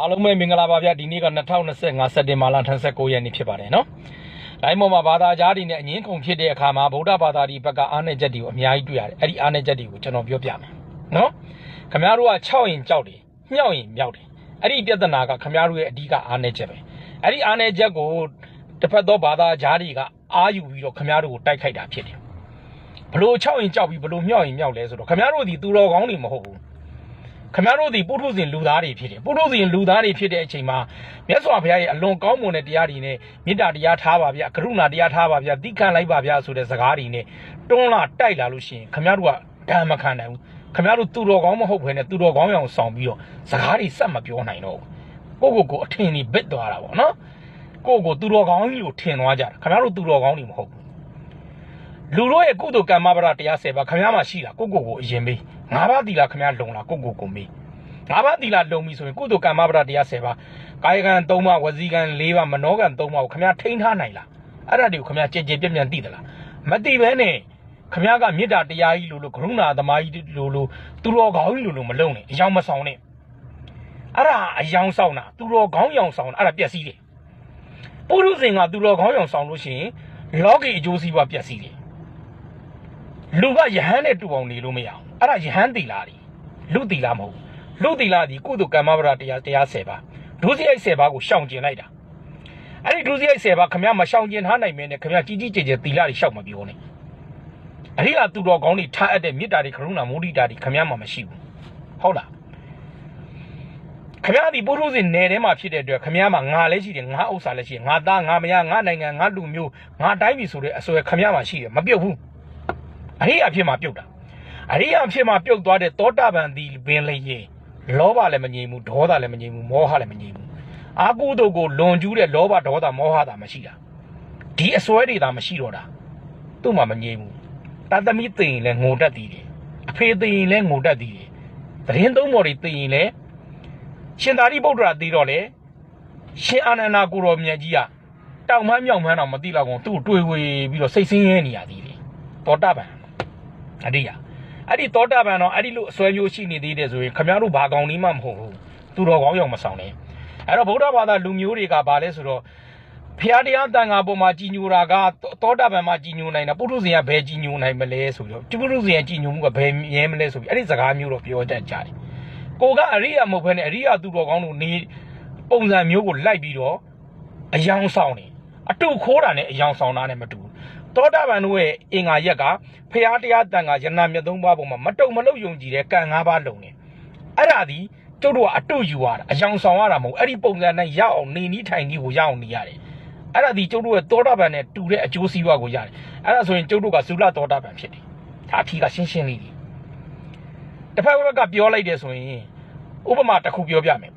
အားလုံးပဲမင်္ဂလာပါဗျဒီနေ့က2025စက်တင်ဘာလ29ရက်နေ့ဖြစ်ပါတယ်နော်။လိုင်းပေါ်မှာဘာသာကြားတွေနဲ့အငင်းခုန်ဖြစ်တဲ့အခါမှာဗုဒ္ဓဘာသာဒီဘက်ကအားနည်းချက်တွေကိုအများကြီးတွေ့ရတယ်။အဲ့ဒီအားနည်းချက်တွေကိုကျွန်တော်ပြောပြမယ်နော်။ခမားတို့က6ရင်ကြောက်တယ်၊ညှောက်ရင်မြောက်တယ်။အဲ့ဒီပြဿနာကခမားတို့ရဲ့အဓိကအားနည်းချက်ပဲ။အဲ့ဒီအားနည်းချက်ကိုတစ်ဖက်သောဘာသာကြားတွေကအားယူပြီးတော့ခမားတို့ကိုတိုက်ခိုက်တာဖြစ်တယ်။ဘလို့6ရင်ကြောက်ပြီးဘလို့မြောက်ရင်မြောက်လဲဆိုတော့ခမားတို့ဒီသူတော်ကောင်းတွေမဟုတ်ဘူး။ ခမရတို့ဒီပုထုဇဉ်လူသားတွေဖြစ်တယ်ပုထုဇဉ်လူသားတွေဖြစ်တဲ့အချိန်မှာမြတ်စွာဘုရားရဲ့အလွန်ကောင်းမွန်တဲ့တရားတွေနဲ့မေတ္တာတရားထားပါဗျာကရုဏာတရားထားပါဗျာတိခံလိုက်ပါဗျာဆိုတဲ့စကားတွေနဲ့တွန်းလာတိုက်လာလို့ရှိရင်ခမရတို့ကဓမ္မခံနိုင်ဘူးခမရတို့သူတော်ကောင်းမဟုတ်ဘဲနဲ့သူတော်ကောင်းအောင်ဆောင်ပြီးတော့စကားတွေစက်မပြောနိုင်တော့ဘူးကိုယ့်ကိုယ်ကိုအထင်ကြီးဘစ်သွားတာပေါ့နော်ကိုယ့်ကိုယ်သူတော်ကောင်းကြီးလို့ထင်သွားကြတာခမရတို့သူတော်ကောင်းတွေမဟုတ်ဘူးလူတို့ရဲ့ကုသိုလ်ကံမပရတရား10ပါးခမည်းမရှိတာကိုကိုကိုအရင်မေး ငါးပါးသီလခမည်းလုံလားကိုကိုကိုမေးငါးပါးသီလလုံပြီဆိုရင်ကုသိုလ်ကံမပရတရား10ပါးကာယကံ3ပါးဝစီကံ4ပါးမနောကံ3ပါးကိုခမည်းထိန်းထားနိုင်လားအဲ့ဒါတွေကိုခမည်းကြင်ကြင်ပြန့်ပြန့်သိသလားမသိဘဲနဲ့ခမည်းကမေတ္တာတရားကြီးလို့လို့ကရုဏာသမားကြီးလို့လို့သူတော်ကောင်းကြီးလို့လို့မလုံနဲ့အယောင်မဆောင်နဲ့အဲ့ဒါအယောင်ဆောင်တာသူတော်ကောင်းယောင်ဆောင်တာအဲ့ဒါပျက်စီးတယ်ပုရုဇဉ်ကသူတော်ကောင်းယောင်ဆောင်လို့ရှိရင်လောကီအကျိုးစီးပွားပျက်စီးတယ် လူကယဟန်နဲ့တူအောင်နေလို့မရအောင်အဲ့ဒါယဟန်တီလာတွေလူတီလာမဟုတ်ဘူးလူတီလာဒီကုသကမ္မဗရာတရားတရား10ပါးဒုစရိုက်10ပါးကိုရှောင်ကျင်လိုက်တာအဲ့ဒီဒုစရိုက်10ပါးခမရမရှောင်ကျင်ထားနိုင်မင်းနဲ့ခမရကြီးကြီးကျယ်ကျယ်တီလာတွေရှောက်မပြောနဲ့အဲ့ဒီကသူတော်ကောင်းတွေထားအပ်တဲ့မေတ္တာတွေကရုဏာမုဒိတာတွေခမရမှာမရှိဘူးဟုတ်လားခမရဒီပုထုဇဉ်နယ်ထဲမှာဖြစ်တဲ့အတွက်ခမရမှာငါလည်းရှိတယ်ငါဥစ္စာလည်းရှိတယ်ငါသားငါမယားငါနိုင်ငံငါလူမျိုးငါတိုင်းပြည်ဆိုတဲ့အစွဲခမရမှာရှိတယ်မပြုတ်ဘူး အရိယာဖြစ်မှာပြုတ်တာအရိယာဖြစ်မှာပြုတ်သွားတဲ့သောတာပန်သည်ပင်လည်းရင်လောဘလည်းမငြိမ်ဘူးဒေါသလည်းမငြိမ်ဘူးမောဟလည်းမငြိမ်ဘူးအာကုသိုလ်ကိုလွန်ကျူးတဲ့လောဘဒေါသမောဟတာမရှိတာဒီအစွဲတွေသာမရှိတော့တာသူ့မှာမငြိမ်ဘူးတသမီသိရင်လည်းငိုတတ်သည်တယ်အဖေသိရင်လည်းငိုတတ်သည်တယ်သတင်းသုံးပေါ်တွေသိရင်လည်းရှင်သာရိပုတ္တရာသိတော့လေရှင်အာနန္ဒာကိုရောမြတ်ကြီးကတောင်မှမြောက်မှန်းတော့မသိတော့ဘူးသူ့ကိုတွေးဝေပြီးတော့စိတ်ဆင်းရဲနေရသည်တယ်သောတာပ န်အရိယာအဲ့ဒီသောတာပန်တော့အဲ့ဒီလိုအစွဲမျိုးရှိနေသေးတယ်ဆိုရင်ခမရတို့ဘာကောင်းနေမှမဟုတ်ဘူးသူတော်ကောင်းရောက်မဆောင်နဲ့အဲ့တော့ဗုဒ္ဓဘာသာလူမျိုးတွေကဘာလဲဆိုတော့ဖျားတရားတန်ခါပေါ်မှာကြီးညိုတာကသောတာပန်မှာကြီးညိုနိုင်တာပုထုဇဉ်ကဘယ်ကြီးညိုနိုင်မလဲဆိုပြီးတော့ပုထုဇဉ်ကကြီးညိုမှုကဘယ်မြဲမလဲဆိုပြီးအဲ့ဒီစကားမျိုးတော့ပြောတတ်ကြတယ်ကိုကအရိယာမဟုတ်ဘဲနဲ့အရိယာသူတော်ကောင်းတို့နေပုံစံမျိုးကိုလိုက်ပြီးတော့အယောင်ဆောင်နေအတုခိုးတာနဲ့အယောင်ဆောင်တာနဲ့မတူဘူး သောတာပန်တို့ရဲ့အင်္ဂါရက်ကဖရာတရားတန်ခါယနာမြတ်သုံးပါးပေါ်မှာမတုံမလုံယုံကြည်တဲ့ကံ၅ပါးလုံနေအဲ့ဒါဒီကျုပ်တို့ကအတုယူရတာအယောင်ဆောင်ရတာမဟုတ်အဲ့ဒီပုံစံနဲ့ရအောင်နေနီးထိုင်နီးကိုရအောင်နေရတယ်အဲ့ဒါဒီကျုပ်တို့ရဲ့သောတာပန်နဲ့တူတဲ့အကျိုးစီးပွားကိုရတယ်အဲ့ဒါဆိုရင်ကျုပ်တို့ကသုလသောတာပန်ဖြစ်တယ်ဒါအထီးကရှင်းရှင်းလေးဒီတစ်ဖက်ဘက်ကပြောလိုက်တယ်ဆိုရင်ဥပမာတစ်ခုပြောပြမယ်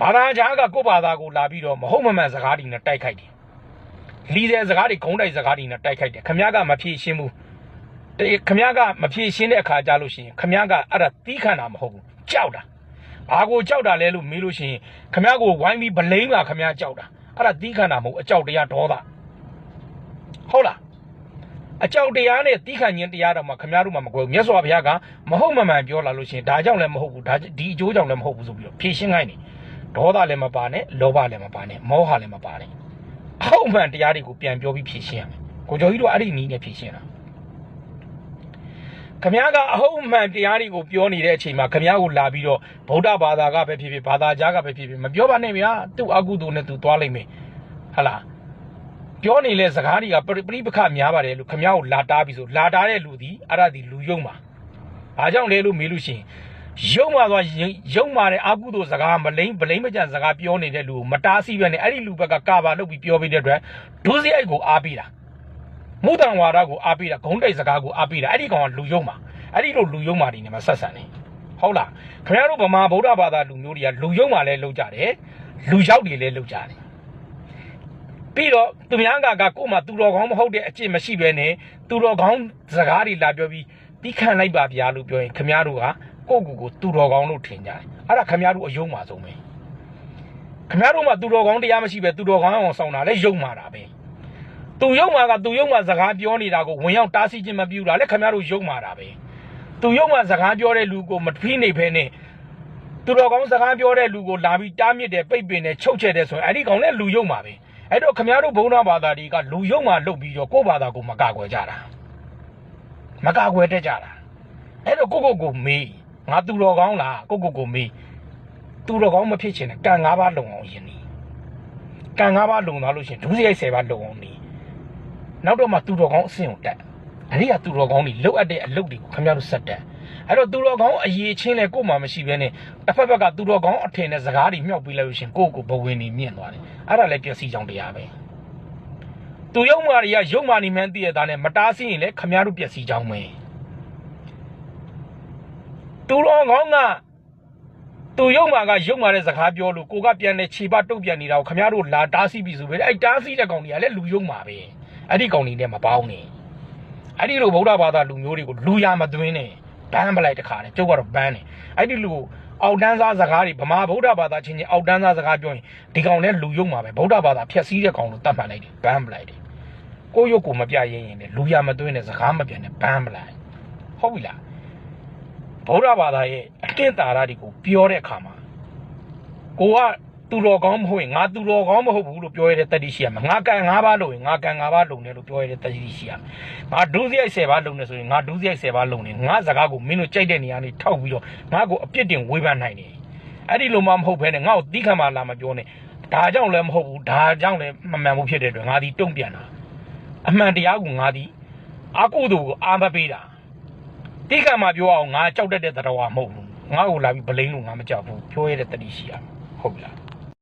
ဘာသာကြားကကိုယ့်ဘာသာကိုလာပြီးတော့မဟုတ်မမှန်စကားတွေနဲ့တိုက်ခိုက်တယ် လီတဲ့စကားတွေဂုံးတိုက်စကားတွေနဲ့တိုက်ခိုက်တယ်ခမရကမဖြေရှင်းဘူးခမရကမဖြေရှင်းတဲ့အခါကြလို့ရှိရင်ခမရကအဲ့ဒါတီးခံတာမဟုတ်ဘူးကြောက်တာဘာကိုကြောက်တာလဲလို့မေးလို့ရှိရင်ခမရကိုဝိုင်းပြီးဗလိမ့်တာခမရကြောက်တာအဲ့ဒါတီးခံတာမဟုတ်အကြောက်တရားဒေါသဟုတ်လားအကြောက်တရားနဲ့တိခန့်ခြင်းတရားတော်မှာခမရတို့မှာမကွယ်ဘူးမြတ်စွာဘုရားကမဟုတ်မမှန်ပြောလာလို့ရှိရင်ဒါကြောင့်လည်းမဟုတ်ဘူးဒါဒီအကျိုးကြောင့်လည်းမဟုတ်ဘူးဆိုပြီးတော့ဖြေရှင်းခိုင်းတယ်ဒေါသလည်းမပါနဲ့လောဘလည်းမပါနဲ့မောဟလည်းမပါနဲ့ အဟုတ်မှန်တရားတွေကိုပြန်ပြောပြီးဖြေရှင်းရမယ်ကိုကျော်ကြီးတို့အဲ့ဒီနည်းနဲ့ဖြေရှင်းတာခမ ्या ကအဟုတ်မှန်တရားတွေကိုပြောနေတဲ့အချိန်မှာခမ ्या ကိုလာပြီးတော့ဗုဒ္ဓဘာသာကပဲဖြစ်ဖြစ်ဘာသာကြားကပဲဖြစ်ဖြစ်မပြောပါနဲ့ဗျာသူ့အကုသိုလ်နဲ့သူသွားလိုက်မယ်ဟလာပြောနေလဲစကားတွေကပရိပရိပခများပါတယ်လို့ခမ ्या ကိုလာတားပြီးဆိုလာတားတဲ့လူဒီအဲ့ဒါဒီလူယုံပါဘာကြောင့်လဲလို့မေးလို့ရှိရင် ယုံမှာသွားယုံမှာတဲ့အကုသိုလ်စကားမလိမ့်ဗလိမ့်မကြံစကားပြောနေတဲ့လူကိုမတားဆီးပဲနဲ့အဲ့ဒီလူဘက်ကကာဘာလုပ်ပြီးပြောပြီးတဲ့အတွက်ဒုစရိုက်ကိုအားပေးတာမုဒ္ဒံဝါဒကိုအားပေးတာဂုံးတိုက်စကားကိုအားပေးတာအဲ့ဒီကောင်ကလူယုံမှာအဲ့ဒီလိုလူယုံမှာဒီနေမှာဆက်ဆံနေဟုတ်လားခင်ဗျားတို့ဗမာဗုဒ္ဓဘာသာလူမျိုးတွေကလူယုံမှာလည်းလုပ်ကြတယ်လူရောက်တွေလည်းလုပ်ကြတယ်ပြီးတော့သူများကကကို့မှာသူတော်ကောင်းမဟုတ်တဲ့အကျင့်မရှိပဲနဲ့သူတော်ကောင်းစကားတွေလာပြောပြီး ပြီးခံလိုက်ပါဗျာလို့ပြောရင်ခင်ဗျားတို့ကကိုယ့်ကိုယ်ကိုသူတော်ကောင်းလို့ထင်ကြတယ်အဲ့ဒါခင်ဗျားတို့အယုံမှာဆုံးပဲခင်ဗျားတို့မှသူတော်ကောင်းတရားမရှိပဲသူတော်ကောင်းအောင်ဆောင်တာလဲယုံမာတာပဲသူယုံမာကသူယုံမာစကားပြောနေတာကိုဝင်ရောက်တားဆီးခြင်းမပြုတာလဲခင်ဗျားတို့ယုံမာတာပဲသူယုံမာစကားပြောတဲ့လူကိုမဖိနေဖဲနဲ့သူတော်ကောင်းစကားပြောတဲ့လူကိုလာပြီးတားမြစ်တယ်ပိတ်ပင်တယ်ချုပ်ချယ်တယ်ဆိုရင်အဲ့ဒီကောင်လည်းလူယုံမှာပဲအဲ့တော့ခမရတို့ဘုန်းတော်ဘာသာတွေကလူယုံမှာလုတ်ပြီးတော့ကိုယ့်ဘာသာကိုမကကွယ်ကြတာ မကကွယ်တတ်ကြတာအဲ့တော့ကိုကိုကိုမေးငါသူတော်ကောင်းလားကိုကိုကိုမေးသူတော်ကောင်းမဖြစ်ချင်တဲ့ကံ၅ပါးလုံအောင်ယင်နီကံ၅ပါးလုံသွားလို့ရှိရင်ဒုစရိုက်၁၀ပါးလုံအောင်နီနောက်တော့မှသူတော်ကောင်းအဆင့်ကိုတက်အဲ့ဒီကသူတော်ကောင်းတွေလုတ်အပ်တဲ့အလုပ်တွေကိုခမရတို့ဆက်တက်အဲ့တော့သူတော်ကောင်းအရေးချင်းလဲကို့မှာမရှိဘဲနဲ့တစ်ဖက်ဘက်ကသူတော်ကောင်းအထင်နဲ့စကားတွေမြှောက်ပြီးလိုက်လို့ရှိရင်ကိုယ့်ကိုဘဝင်နေမြင့်သွားတယ်အဲ့ဒါလည်းပျက်စီးကြောင်တရားပဲ သူယုံမာတွေကယုံမာနေမှန်းသိရတာနဲ့မတားဆီးရင်လည်းခမရတို့ပျက်စီးကြောင်ပဲသူတော်ကောင်းကသူယုံမာကယုံမာတဲ့စကားပြောလို့ကိုကပြန်လဲခြေပတုတ်ပြန်နေတာကိုခမရတို့လာတားဆီးပြီဆိုပဲအဲ့တားဆီးတဲ့ကောင်တွေကလည်းလူယုံမာပဲအဲ့ဒီကောင်တွေနဲ့မပေါင်းနဲ့အဲ့ဒီလိုဗုဒ္ဓဘာသာလူမျိုးတွေကိုလူရမသွင်းနဲ့ဘန်းပလိုက်တခါနဲ့ကျုပ်ကတော့ဘန်းတယ်အဲ့ဒီလူကိုအောက်တန်းစားစကားတွေဗမာဗုဒ္ဓဘာသာချင်းချင်းအောက်တန်းစားစကားပြောရင်ဒီကောင်လည်းလူယုံမှာပဲဗုဒ္ဓဘာသာဖြက်စီးတဲ့ကောင်လို့တတ်မှတ်လိုက်တယ်ဘန်းပလိုက်တယ် ကိုယ့်ရုပ်ကိုမပြရင်ရင်လည်းလူရမသွင်းနဲ့စကားမပြန်နဲ့ဘန်းပလိုက်ဟုတ်ပြီလားဗုဒ္ဓဘာသာရဲ့အတင့်တာရတွေကိုပြောတဲ့အခါမှာကိုကသူတော်ကောင်းမဟုတ်ရင်ငါသူတော်ကောင်းမဟုတ်ဘူးလို့ပြောရတဲ့တတိရှိရမှာငါကံ၅ပါးလို့ရင်ငါကံ၅ပါးလုံတယ်လို့ပြောရတဲ့တတိရှိရမှာငါဒုစရိုက်10ပါးလုံတယ်ဆိုရင်ငါဒုစရိုက်10ပါးလုံတယ်ငါစကားကိုမင်းတို့ကြိုက်တဲ့နေရာနေထောက်ပြီးတော့ငါကိုအပြစ်တင်ဝေဖန်နိုင်တယ်အဲ့ဒီလိုမှမဟုတ်ဘဲနဲ့ငါ့ကိုတီးခံမှလာမပြောနဲ့ဒါကြောင့်လည်းမဟုတ်ဘူးဒါကြောင့်လည်းမမှန်ဘူးဖြစ်တဲ့အတွက်ငါဒီတုံ့ပြန်တာ အမှန်တရားကိုငါဒီအကုသိုလ်ကိုအာမပေးတာတီးခံမှပြောအောင်ငါကြောက်တတ်တဲ့တရားမဟုတ်ဘူးငါ့ကိုလာပြီးဗလိန်လို့ငါမကြောက်ဘူးပြောရတဲ့တတိရှိရမှာဟုတ်ပြီလား